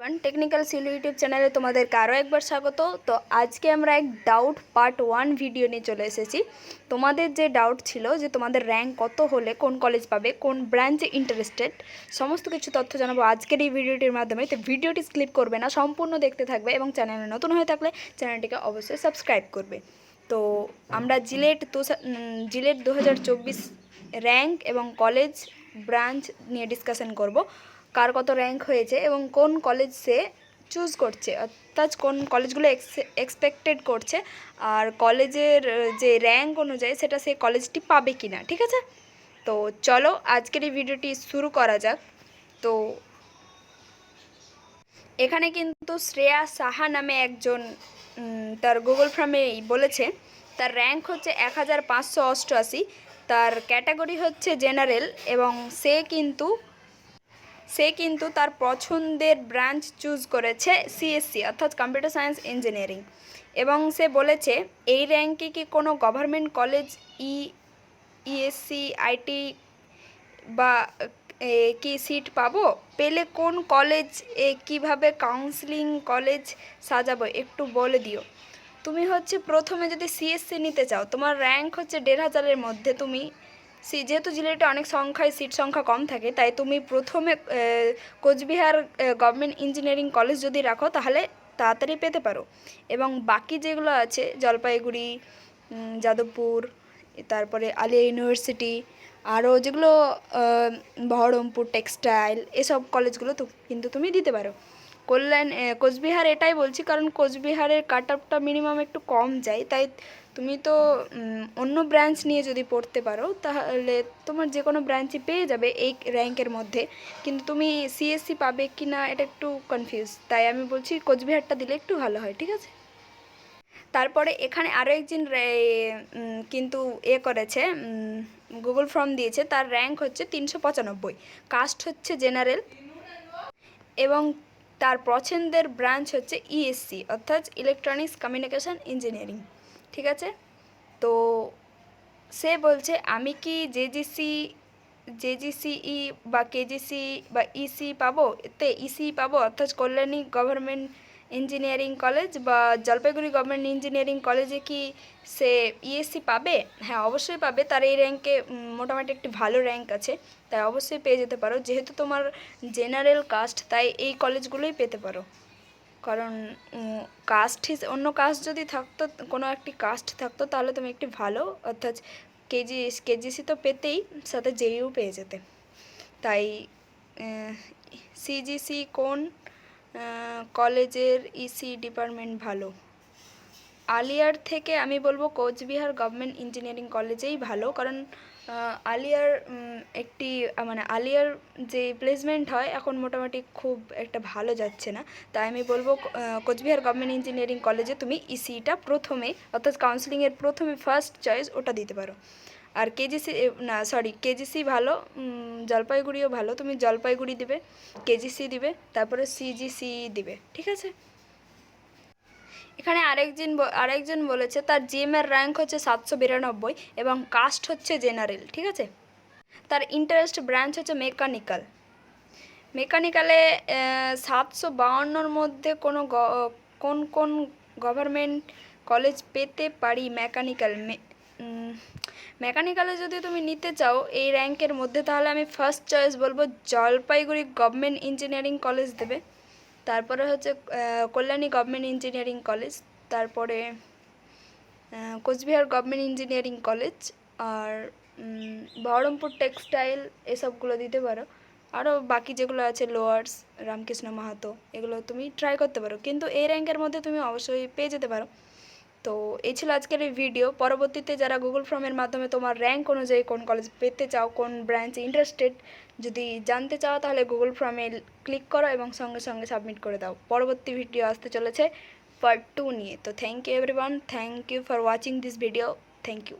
One technical seal YouTube চ্যানেলে তোমাদেরকে আরও একবার স্বাগত। তো আজকে আমরা এক ডাউট পার্ট ওয়ান ভিডিও নিয়ে চলে এসেছি। তোমাদের যে ডাউট ছিল যে তোমাদের র্যাঙ্ক কত হলে কোন কলেজ পাবে, কোন ব্রাঞ্চে ইন্টারেস্টেড সমস্ত কিছু তথ্য জানাব আজকের এই ভিডিওটির মাধ্যমে। তো ভিডিওটি স্কিপ করবে না, সম্পূর্ণ দেখতে থাকবে এবং চ্যানেলে নতুন হয়ে থাকলে চ্যানেলটিকে অবশ্যই সাবস্ক্রাইব করবে। তো আমরা জিলেট দু জিলেট দু হাজার চব্বিশ র্যাঙ্ক এবং কলেজ ব্রাঞ্চ নিয়ে ডিসকাশন করব। কার কত র্যাঙ্ক হয়েছে এবং কোন কলেজ সে চুজ করছে, অর্থাৎ কোন কলেজগুলো এক্সপেক্টেড করছে, আর কলেজের যে র্যাঙ্ক অনুযায়ী সেটা সে কলেজটি পাবে কি না ঠিক আছে? তো চলো আজকের এই ভিডিওটি শুরু করা যাক। তো এখানে কিন্তু শ্রেয়া সাহা নামে একজন তার গুগল ফর্মে বলেছে, তার র্যাঙ্ক হচ্ছে এক হাজার পাঁচশো অষ্টআশি, তার ক্যাটাগরি হচ্ছে জেনারেল এবং সে কিন্তু সে কিন্তু তার পছন্দের ব্রাঞ্চ চুজ করেছে সিএসসি অর্থাৎ কম্পিউটার সায়েন্স ইঞ্জিনিয়ারিং। এবং সে বলেছে, এই র্যাঙ্কে কি কোনো government college, I I E S T IT বা কি সিট পাবো? পেলে কোন কলেজ এ কীভাবে কাউন্সিলিং কলেজ সাজাবো? একটু বলে দিও। তুমি হচ্ছে প্রথমে যদি সিএসসি নিতে চাও, তোমার র্যাঙ্ক হচ্ছে দেড় হাজারের মধ্যে, তুমি সি, যেহেতু জিলেটে অনেক সংখ্যায় সিট সংখ্যা কম থাকে, তাই তুমি প্রথমে কোচবিহার গভর্নমেন্ট ইঞ্জিনিয়ারিং কলেজ যদি রাখো, তাহলে তাড়াতাড়ি পেতে পারো। এবং বাকি যেগুলো আছে, জলপাইগুড়ি যাদবপুর, তারপরে আলিয়া ইউনিভার্সিটি, আরও যেগুলো বহরমপুর, টেক্সটাইল, এসব কলেজগুলো তো কিন্তু তুমি দিতে পারো। কল্যাণ কোচবিহার এটাই বলছি, কারণ কোচবিহারের কাট আপটা মিনিমাম একটু কম যায়, তাই তুমি তো অন্য ব্রাঞ্চ নিয়ে যদি পড়তে পারো, তাহলে তোমার যে কোনো ব্রাঞ্চই পেয়ে যাবে এই র্যাঙ্কের মধ্যে। কিন্তু তুমি সিএসসি পাবে কি না এটা একটু কনফিউজ তাই আমি বলছি, কোচবিহারটা দিলে একটু ভালো হয়, ঠিক আছে? তারপরে এখানে আরও একজন কিন্তু এ করেছে গুগল ফর্ম দিয়েছে, তার র্যাঙ্ক হচ্ছে তিনশো পঁচানব্বই। কাস্ট হচ্ছে জেনারেল এবং তার পছন্দের ব্রাঞ্চ হচ্ছে ইএসসি অর্থাৎ ইলেকট্রনিক্স কমিউনিকেশন ইঞ্জিনিয়ারিং ঠিক আছে? তো সে বলছে, আমি কি জেজিসি জেজিসিই বা কেজিসি বা ইসি পাবো? এতে ইসি পাবো? অর্থাৎ কল্যাণী গভর্নমেন্ট ইঞ্জিনিয়ারিং কলেজ বা জলপাইগুড়ি গভর্নমেন্ট ইঞ্জিনিয়ারিং কলেজে কি সে ইএসসি পাবে? হ্যাঁ অবশ্যই পাবে। তার এই র্যাঙ্কে মোটামুটি একটি ভালো র্যাঙ্ক আছে। তাই অবশ্যই পেয়ে যেতে পারো। যেহেতু তোমার জেনারেল কাস্ট তাই এই কলেজগুলোই পেতে পারো। কারণ কাস্ট হিস অন্য কাস্ট যদি থাকতো, কোনো একটি কাস্ট থাকতো, তাহলে তুমি একটি ভালো, অর্থাৎ কেজি কেজিসি তো পেতেই, সাথে জেইউ পেয়ে যেতে। তাই সিজিসি কোন কলেজের ইসি ডিপার্টমেন্ট ভালো? আলিয়ার থেকে আমি বলব কোচবিহার গভর্নমেন্ট ইঞ্জিনিয়ারিং কলেজেই ভালো, কারণ আলিয়ার একটি মানে আলিয়ার যে প্লেসমেন্ট হয়, এখন মোটামুটি খুব একটা ভালো যাচ্ছে না। তাই আমি বলব কোচবিহার গভর্নমেন্ট ইঞ্জিনিয়ারিং কলেজে তুমি ইসিটা প্রথমে, অর্থাৎ কাউন্সিলিংয়ের প্রথমে ফার্স্ট চয়েস ওটা দিতে পারো। আর কেজিসি না সরি কেজিসি ভালো জলপাইগুড়িও ভালো। তুমি জলপাইগুড়ি দিবে কেজিসি দিবে, তারপরে সিজিসি দিবে, ঠিক আছে? এখানে আরেকজন আরেকজন বলেছে, তার জিএমের র্যাঙ্ক হচ্ছে সাতশো বিরানব্বই এবং কাস্ট হচ্ছে জেনারেল ঠিক আছে? তার ইন্টারেস্ট ব্রাঞ্চ হচ্ছে মেকানিক্যাল মেকানিক্যালে সাতশো বাউন্নর মধ্যে কোনো কোন কোন গভর্নমেন্ট কলেজ পেতে পারি মেকানিক্যাল মেকানিক্যালে যদি তুমি নিতে চাও, এই র্যাঙ্কের মধ্যে তাহলে আমি ফার্স্ট চয়েস বলব, জলপাইগুড়ি গভর্নমেন্ট ইঞ্জিনিয়ারিং কলেজ দেবে। তারপরে হচ্ছে কল্যাণী গভর্নমেন্ট ইঞ্জিনিয়ারিং কলেজ তারপরে কোচবিহার গভর্নমেন্ট ইঞ্জিনিয়ারিং কলেজ আর বহরমপুর টেক্সটাইল এসবগুলো দিতে পারো। আরও বাকি যেগুলো আছে লোয়ার্স রামকৃষ্ণ মাহাতো এগুলো তুমি ট্রাই করতে পারো। কিন্তু এই র্যাঙ্কের মধ্যে তুমি অবশ্যই পেয়ে যেতে পারো। তো এই ছিল আজকের এই ভিডিও পরবর্তীতে যারা গুগল ফর্মের মাধ্যমে তোমার র্যাঙ্ক অনুযায়ী কোন কলেজ পেতে চাও, কোন ব্রাঞ্চ ইন্টারেস্টেড যদি জানতে চাও, তাহলে গুগল ফর্মে ক্লিক করো এবং সঙ্গে সঙ্গে সাবমিট করে দাও। পরবর্তী ভিডিও আসতে চলেছে পার্ট টু নিয়ে। তো thank you everyone thank you for watching this video thank you